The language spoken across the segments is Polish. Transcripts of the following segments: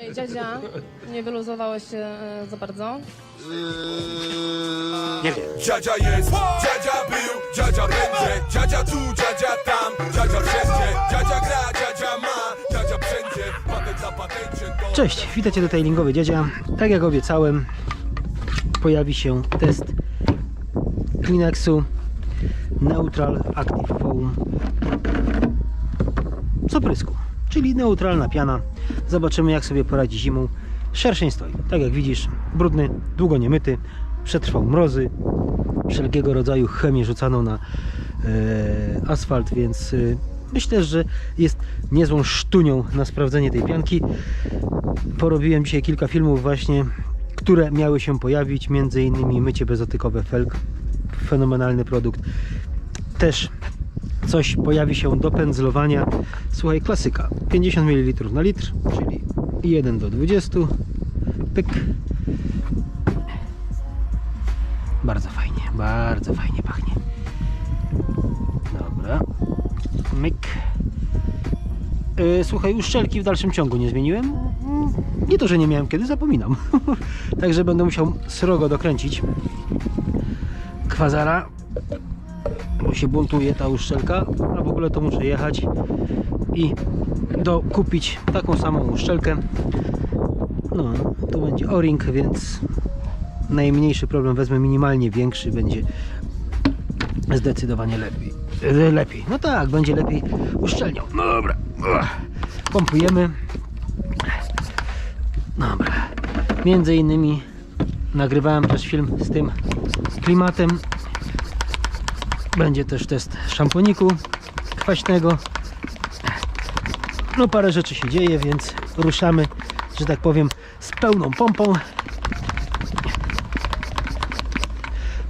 Ej, dziadzia, nie wyluzowałeś się e, za bardzo? Nie wiem. Dziadzia jest, dziadzia był, dziadzia będzie Dziadzia tu, dziadzia tam, dziadzia wszędzie Dziadzia gra, dziadzia ma, dziadzia wszędzie Patent patencie to... Cześć, witajcie do Tailingowy Dziadzia. Tak jak obiecałem, pojawi się test Kleenexu Neutral Active Foam z oprysku, czyli neutralna piana. Zobaczymy jak sobie poradzi zimą. Szerszeń stoi, tak jak widzisz, brudny, długo nie myty, przetrwał mrozy, wszelkiego rodzaju chemię rzucaną na e, asfalt, więc e, myślę, że jest niezłą sztunią na sprawdzenie tej pianki. Porobiłem dzisiaj kilka filmów właśnie, które miały się pojawić, między innymi mycie bezotykowe felg, fenomenalny produkt. Też coś pojawi się do pędzlowania. Słuchaj, klasyka, 50 ml na litr, czyli 1 do 20. Pyk. Bardzo fajnie, bardzo fajnie pachnie. Dobra. Myk. Yy, Słuchaj, uszczelki w dalszym ciągu nie zmieniłem. Nie to, że nie miałem kiedy, zapominam. Także będę musiał srogo dokręcić kwazara, bo się buntuje ta uszczelka, a w ogóle to muszę jechać i dokupić taką samą uszczelkę. No, to będzie o-ring, więc najmniejszy problem wezmę minimalnie większy, będzie zdecydowanie lepiej. E, Lepiej. No tak, będzie lepiej uszczelniał. No dobra. Pompujemy. Dobra. Między innymi nagrywałem też film z tym klimatem. Będzie też test szamponiku kwaśnego. No parę rzeczy się dzieje, więc ruszamy, że tak powiem, z pełną pompą.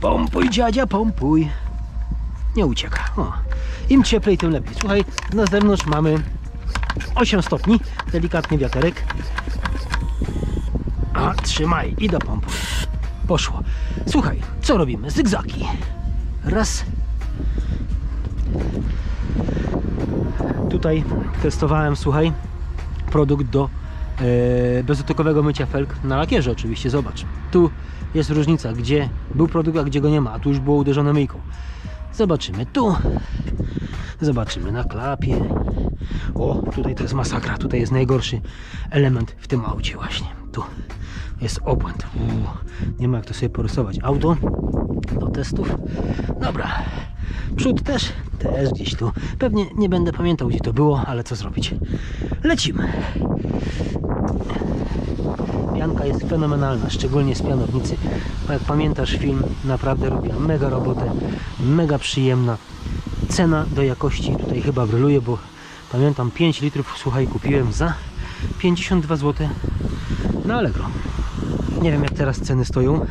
Pompuj dziadzia, pompuj nie ucieka. O. Im cieplej, tym lepiej. Słuchaj, na zewnątrz mamy 8 stopni, delikatny wiaterek. A, trzymaj i do pompy. Poszło. Słuchaj, co robimy? Zygzaki. Raz. Tutaj testowałem, słuchaj, produkt do e, bezotykowego mycia felg na lakierze oczywiście. Zobacz. Tu jest różnica, gdzie był produkt, a gdzie go nie ma. A tu już było uderzone myjką. Zobaczymy tu. Zobaczymy na klapie. O, tutaj to jest masakra. Tutaj jest najgorszy element w tym aucie właśnie. Tu jest obłęd. Uuu, nie ma jak to sobie porysować. Auto do testów. Dobra. Przód też, też gdzieś tu. Pewnie nie będę pamiętał gdzie to było, ale co zrobić. Lecimy. Pianka jest fenomenalna, szczególnie z pianownicy. Jak pamiętasz film, naprawdę robiła mega robotę, mega przyjemna. Cena do jakości tutaj chyba bryluje, bo pamiętam 5 litrów, słuchaj, kupiłem za 52 zł na Allegro. Nie wiem jak teraz ceny stoją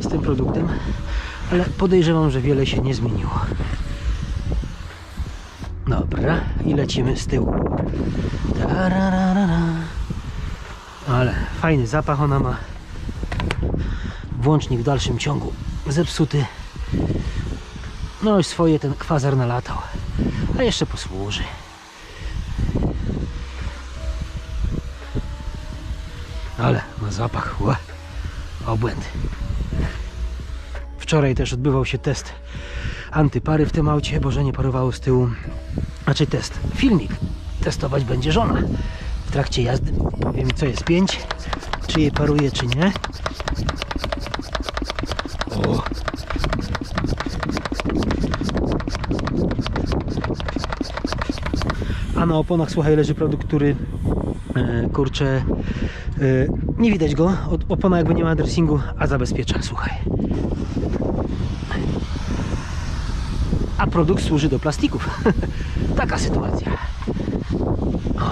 z tym produktem, ale podejrzewam, że wiele się nie zmieniło. I lecimy z tyłu. Ale fajny zapach ona ma. Włącznik w dalszym ciągu zepsuty. No i swoje ten kwazar nalatał. A jeszcze posłuży. Ale ma zapach. Ła. Obłęd. Wczoraj też odbywał się test antypary w tym aucie, bo że nie parowało z tyłu. Znaczy test, filmik. Testować będzie żona. W trakcie jazdy powie mi co jest 5, czy jej paruje, czy nie. O. A na oponach, słuchaj, leży produkt, który e, kurczę e, nie widać go. Opona jakby nie ma dressingu, a zabezpiecza, słuchaj. A produkt służy do plastików. Taka sytuacja.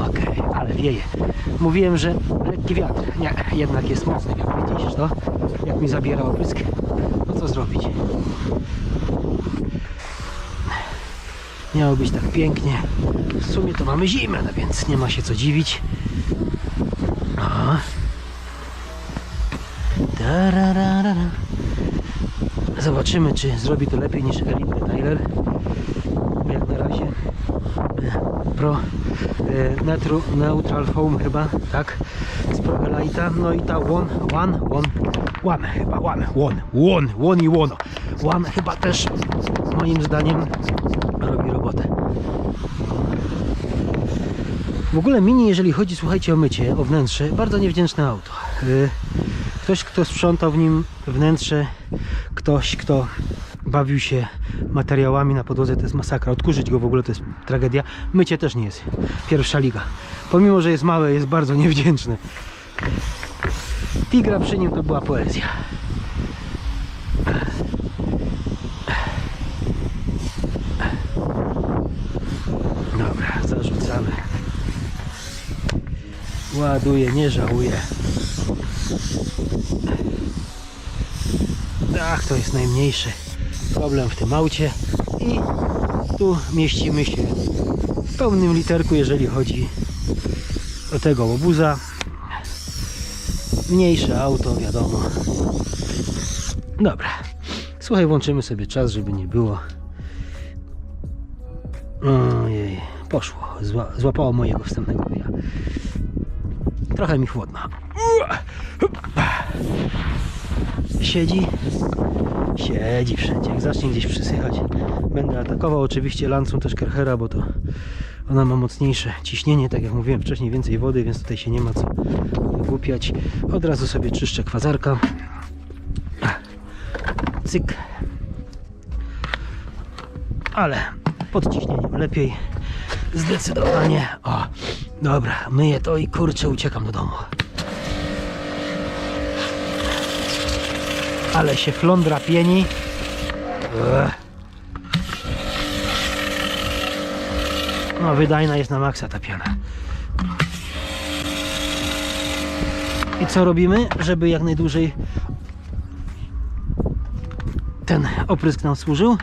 Okej, ale wieje. Mówiłem, że lekki wiatr. Nie, jednak jest mocny wiatr. Widzisz to? Jak mi zabiera oprysk. No co zrobić? Miało być tak pięknie. W sumie to mamy zimę, no więc nie ma się co dziwić. O. Tararara. Zobaczymy, czy zrobi to lepiej niż Elite Detailer. Jak na razie e, Pro e, Netru, Neutral Home chyba, tak, z Progelite'a, no i ta One, One, One, One chyba, One, One, One, One i One, One chyba też moim zdaniem robi robotę. W ogóle Mini, jeżeli chodzi, słuchajcie, o mycie, o wnętrze, bardzo niewdzięczne auto. Ktoś, kto sprzątał w nim wnętrze, ktoś, kto bawił się materiałami na podłodze, to jest masakra. Odkurzyć go w ogóle to jest tragedia. Mycie też nie jest pierwsza liga. Pomimo, że jest małe, jest bardzo niewdzięczne. Tigra przy nim to była poezja. Dobra, zarzucamy. Ładuję, nie żałuję. Ach, to jest najmniejszy problem w tym aucie. I tu mieścimy się w pełnym literku, jeżeli chodzi o tego łobuza. Mniejsze auto, wiadomo. Dobra. Słuchaj, włączymy sobie czas, żeby nie było. Ojej, poszło. Zła, złapało mojego wstępnego ryja. Trochę mi chłodno. Siedzi. Siedzi wszędzie. Jak zacznie gdzieś przysychać, będę atakował oczywiście lancą też Kerchera, bo to ona ma mocniejsze ciśnienie, tak jak mówiłem wcześniej, więcej wody, więc tutaj się nie ma co wygłupiać. Od razu sobie czyszczę kwazarka. Cyk. Ale pod ciśnieniem lepiej. Zdecydowanie. O, dobra, myję to i kurczę, uciekam do domu. Ale się flądra pieni. Ech. No, wydajna jest na maksa ta piana. I co robimy, żeby jak najdłużej ten oprysk nam służył?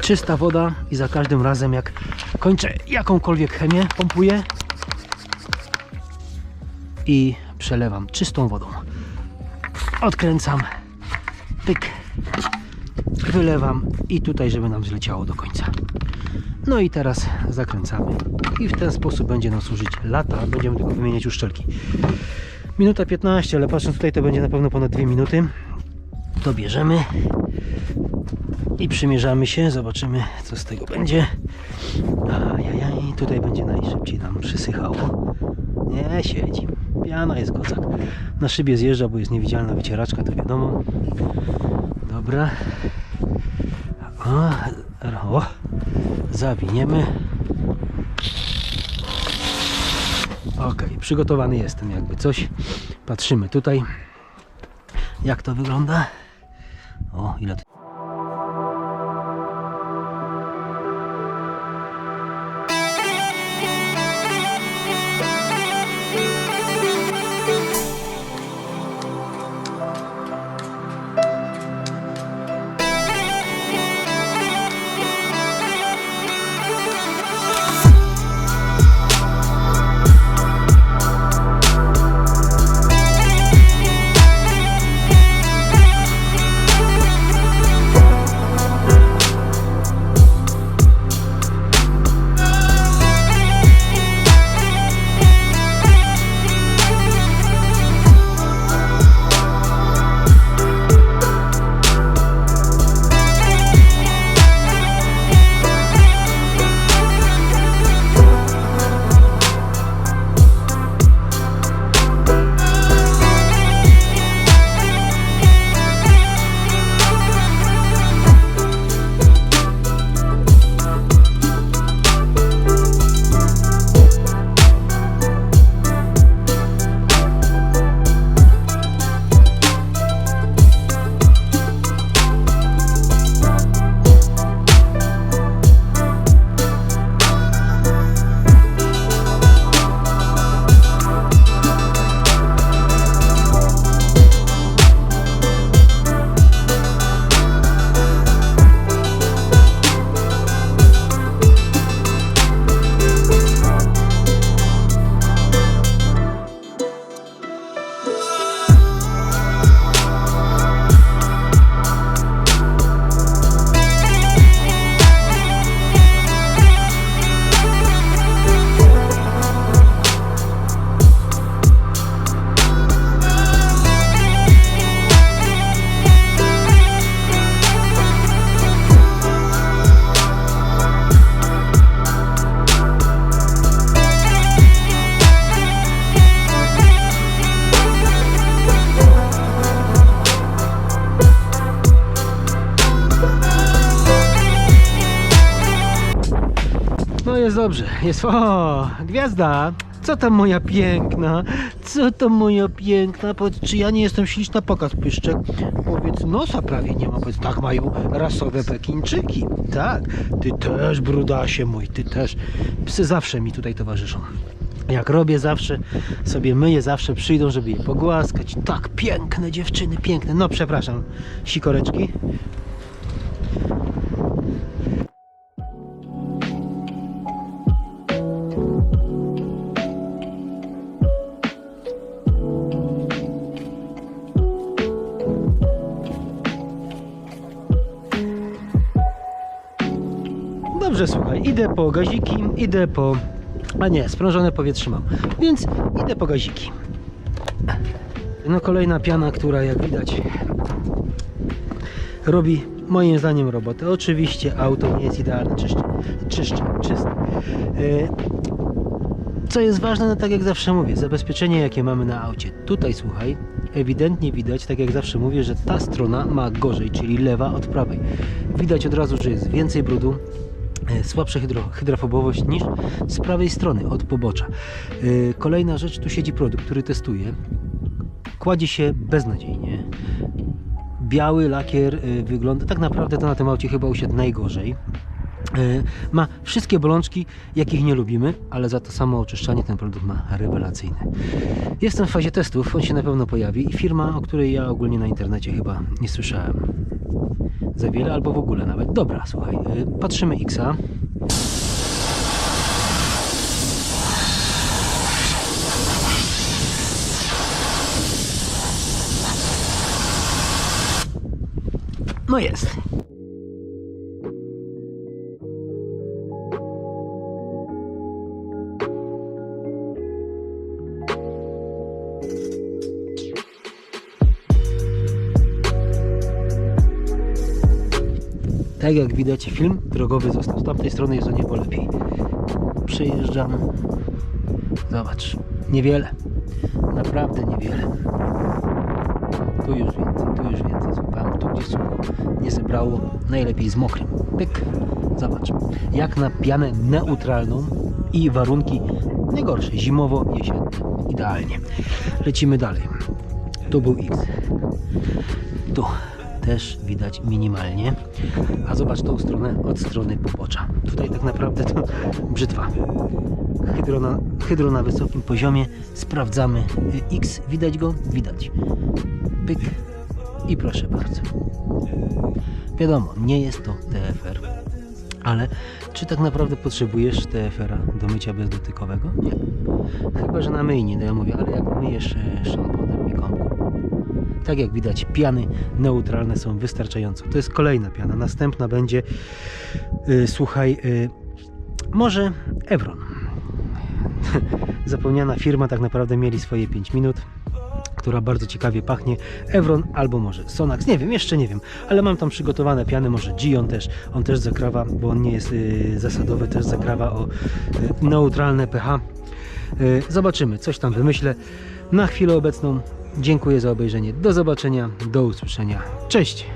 Czysta woda i za każdym razem jak kończę jakąkolwiek chemię, pompuję i przelewam czystą wodą. Odkręcam, pyk, wylewam i tutaj, żeby nam zleciało do końca. No i teraz zakręcamy i w ten sposób będzie nam służyć lata. Będziemy tylko wymieniać uszczelki. Minuta 15, ale patrząc tutaj to będzie na pewno ponad 2 minuty. To bierzemy i przymierzamy się, zobaczymy co z tego będzie. Ajajaj, tutaj będzie najszybciej nam przysychało. Nie, siedzi. Piana jest kozak. Na szybie zjeżdża, bo jest niewidzialna wycieraczka, to wiadomo. Dobra. O, o, zawiniemy. Ok, przygotowany jestem jakby coś. Patrzymy tutaj, jak to wygląda. O, ile tu... dobrze. Jest. O, gwiazda! Co tam moja piękna? Co tam moja piękna? Powiedz, czy ja nie jestem śliczna? Pokaz pyszczek. Powiedz, nosa prawie nie ma. Powiedz, tak mają rasowe Pekińczyki. Tak, ty też, brudasie mój, ty też. Psy zawsze mi tutaj towarzyszą. Jak robię zawsze, sobie myję, zawsze przyjdą, żeby je pogłaskać. Tak, piękne dziewczyny, piękne. No, przepraszam, sikoreczki. Dobrze, słuchaj, idę po gaziki, idę po... A nie, sprężone powietrze mam, więc idę po gaziki. No kolejna piana, która jak widać robi moim zdaniem robotę. Oczywiście auto nie jest idealne, czyszcze, czyszcze, czyste. E, Co jest ważne, no tak jak zawsze mówię, zabezpieczenie jakie mamy na aucie. Tutaj słuchaj, ewidentnie widać, tak jak zawsze mówię, że ta strona ma gorzej, czyli lewa od prawej. Widać od razu, że jest więcej brudu, słabsza hydro, hydrofobowość niż z prawej strony od pobocza. E, Kolejna rzecz, tu siedzi produkt, który testuję. Kładzie się beznadziejnie. Biały lakier e, wygląda, tak naprawdę to na tym aucie chyba usiadł najgorzej. Ma wszystkie bolączki, jakich nie lubimy, ale za to samo oczyszczanie ten produkt ma rewelacyjne. Jestem w fazie testów, on się na pewno pojawi i firma, o której ja ogólnie na internecie chyba nie słyszałem za wiele, albo w ogóle nawet. Dobra, słuchaj, y, patrzymy Xa. No jest. Tak jak widać, film drogowy został. Z tamtej strony jest o niebo lepiej. Przejeżdżam. Zobacz. Niewiele. Naprawdę niewiele. Tu już więcej, tu już więcej złapałem. Tu gdzie sucho nie zebrało, najlepiej z mokrym. Pyk. Zobacz. Jak na pianę neutralną i warunki najgorsze. Zimowo, jesienne. Idealnie. Lecimy dalej. Tu był X. Tu też widać minimalnie. A zobacz tą stronę od strony pobocza. Tutaj tak naprawdę to brzytwa. Hydro na, hydro na wysokim poziomie. Sprawdzamy y, X. Widać go? Widać. Pyk. I proszę bardzo. Wiadomo, nie jest to TFR. Ale czy tak naprawdę potrzebujesz TFR-a do mycia bezdotykowego? Nie. Chyba, że na myjni, no ja mówię, ale jak myjesz e, gąbką, tak jak widać, piany neutralne są wystarczająco. To jest kolejna piana. Następna będzie, y, słuchaj, y, może Evron. Zapomniana firma, tak naprawdę mieli swoje 5 minut która bardzo ciekawie pachnie. Evron albo może Sonax, nie wiem, jeszcze nie wiem, ale mam tam przygotowane piany, może Gion też, on też zakrawa, bo on nie jest y, zasadowy, też zakrawa o y, neutralne pH. Y, zobaczymy, coś tam wymyślę. Na chwilę obecną dziękuję za obejrzenie. Do zobaczenia, do usłyszenia. Cześć!